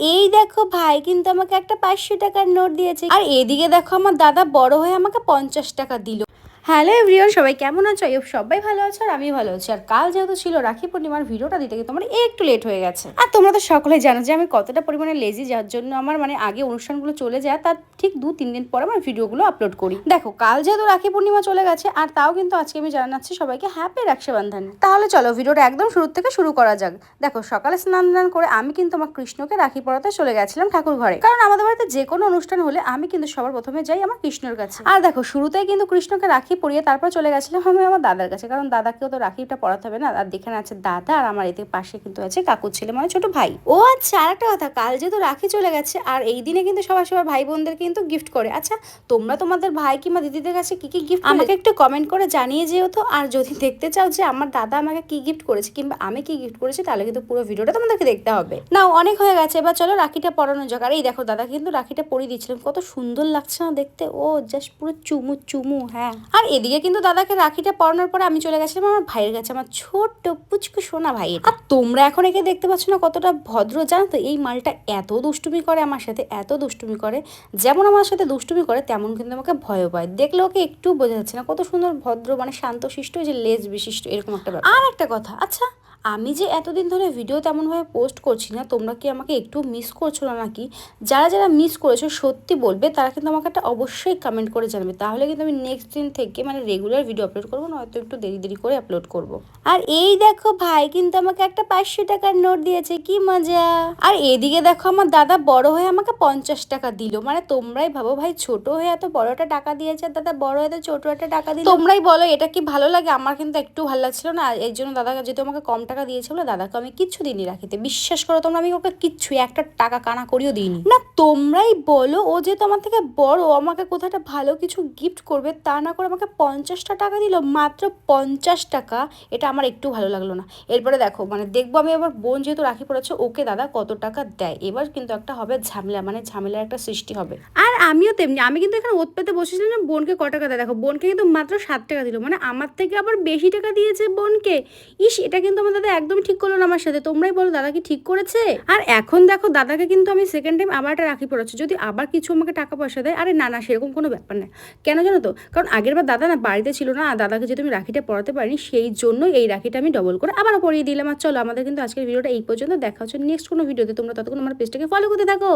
এই দেখো ভাই, কিন্তু আমাকে একটা পাঁচশো টাকার নোট দিয়েছে। আর এদিকে দেখো আমার দাদা বড় হয়ে আমাকে পঞ্চাশ টাকা দিল। হ্যালো এভরিওয়ান, সবাই কেমন আছো? এই সবাই ভালো আছো আর আমি ভালো আছি। আর কাল যেহেতু ছিল রাখি পূর্ণিমার ভিডিওটা দিতে গিয়ে তোমার একটু লেট হয়ে গেছে। আর তোমরা তো সকলে জানো যে আমি কতটা পরিমাণে লেজি যার জন্য আমার মানে আগে অনুষ্ঠানগুলো চলে যায়, তার ঠিক দু তিন দিন পর আমার ভিডিওগুলো আপলোড করি। দেখো, কাল যেহেতু রাখি পূর্ণিমা চলে গেছে, আর তাও কিন্তু আজকে আমি জানাচ্ছি সবাইকে হ্যাপি রাক্ষাবন্ধন তাহলে চলো ভিডিওটা একদম শুরু থেকে শুরু করা যাক। দেখো, সকালে স্নান দান করে আমি কিন্তু আমার কৃষ্ণকে রাখি পরাতে চলে গেছিলাম ঠাকুর ঘরে। কারণ আমাদের বাড়িতে যে কোনো অনুষ্ঠান হলে আমি কিন্তু সবার প্রথমে যাই আমার কৃষ্ণর কাছে। আর দেখো, শুরুতেই কিন্তু কৃষ্ণকে রাখি পরিয়ে তারপর চলে গেছিলাম আমি আমার দাদার কাছে। কারণ দাদাকেও তো রাখিটা পড়াতে হবে না। আর দেখেন আছে দাদা আর আমার এতে পাশে কিন্তু আছে কাকুর ছেলে মানে ছোট ভাই। ও আচ্ছা আর একটা কথা কাল যেহেতু রাখি চলে গেছে আর এই দিনে কিন্তু সবার সবার ভাই বোনদের কিন্তু গিফট করে। আচ্ছা তোমরা তোমাদের ভাই কিংবা দিদিদের কাছে কি কি গিফট আমাকে একটু কমেন্ট করে জানিয়ে যেও তো। আর যদি দেখতে চাও যে আমার দাদা আমাকে কি গিফট করেছে কিংবা আমি কি গিফট করেছি তাহলে কিন্তু পুরো ভিডিওটা তোমাদেরকে দেখতে হবে। না অনেক হয়ে গেছে। এবার চলো রাখিটা পরানো যাক আর এই দেখো দাদা কিন্তু রাখিটা পরিয়ে দিচ্ছিলাম কত সুন্দর লাগছে না দেখতে। ও জাস্ট পুরো চুমু চুমু হ্যাঁ। আর এদিকে কিন্তু দাদাকে রাখিটা পরানোর পরে আমি চলে গেছিলাম আমার ভাইয়ের কাছে, আমার ছোট্ট পুচকু সোনা ভাই আর তোমরা এখন একে দেখতে পাচ্ছ না কতটা ভদ্র, জানো তো? এই মালটা এত দুষ্টুমি করে আমার সাথে, এত দুষ্টুমি করে। যেমন আমার সাথে দুষ্টুমি করে, তেমন কিন্তু আমাকে ভয় পায়। দেখলে ওকে একটু বোঝা যাচ্ছে না কত সুন্দর, ভদ্র মানে শান্তশিষ্ট যে লেজ বিশিষ্ট, এরকম একটা ব্যাপার। আর একটা কথা আচ্ছা আমি যে এতদিন ধরে ভিডিও তেমনভাবে পোস্ট করছি না, তোমরা কি আমাকে একটু মিস করছ না নাকি? যারা যারা মিস করেছ, সত্যি বলবে, তারা কিন্তু আমাকে একটা অবশ্যই কমেন্ট করে জানাবে। তাহলে কিন্তু আমি নেক্সট দিন থেকে মানে রেগুলার ভিডিও আপলোড করব না হয়তো একটু দেরি দেরি করে আপলোড করব। আর এই দেখো ভাই কিন্তু আমাকে একটা পাঁচশো টাকার নোট দিয়েছে, কি মজা। আর এদিকে দেখো আমার দাদা বড় হয়ে আমাকে পঞ্চাশ টাকা দিল। মানে তোমরাই ভাবো ভাই, ছোট হয়ে এত বড় একটা টাকা দিয়েছে, আর দাদা বড় হয়ে তো ছোট একটা টাকা দিল। তোমরাই বলো, এটা কি ভালো লাগে? আমার কিন্তু একটু ভালো লাগছিল না, এর জন্য দাদা যেহেতু আমাকে কম টাকা দিয়েছে বলে দাদাকে আমি কিচ্ছু দিইনি রাখিতে। বিশ্বাস করো তোমরা আমি ওকে কিচ্ছু একটা টাকা কানা করিও দিইনি। না তোমরাই বলো ও যেহেতু আমার থেকে বড় ও আমাকে কোথাও একটা ভালো কিছু গিফট করবে তা না করে আমাকে পঞ্চাশটা টাকা দিল মাত্র পঞ্চাশ টাকা এটা আমার একটু ভালো লাগল না। এরপরে দেখো মানে দেখব আমি আমার বোন যেহেতু রাখি পড়েছে ওকে দাদা কত টাকা দেয়? এবার কিন্তু একটা হবে ঝামেলা মানে ঝামেলার একটা সৃষ্টি হবে। আর আমিও তেমনি, আমি কিন্তু এখানে ওত পেতে বসেছিলাম না বোনকে ক টাকা দেয়? দেখো, বোনকে কিন্তু মাত্র সাত টাকা দিল। মানে আমার থেকে আবার বেশি টাকা দিয়েছে বোনকে? ইস, এটা কিন্তু আমার দাদা একদমই ঠিক করল না আমার সাথে। তোমরাই বলো, দাদা কি ঠিক করেছে? আর এখন দেখো, দাদাকে কিন্তু আমি সেকেন্ড টাইম আবার একটা রাখি পড়াচ্ছি যদি আবার কিছু আমাকে টাকা পয়সা দেয়, আরে না না, সেরকম কোনো ব্যাপার না। কেন জানো তো? কারণ আগের বার দাদা না বাড়িতে ছিল না দাদাকে যেহেতু আমি রাখিটা পড়াতে পারিনি, সেই জন্য এই রাখিটা আমি ডবল করে আবারও পরিয়ে দিলাম। আর চলো, আমাদের কিন্তু আজকের ভিডিওটা এই পর্যন্ত। দেখা হচ্ছে নেক্সট কোনো ভিডিওতে। তোমরা ততক্ষণ আমার পেজটাকে ফলো করতে থাকো।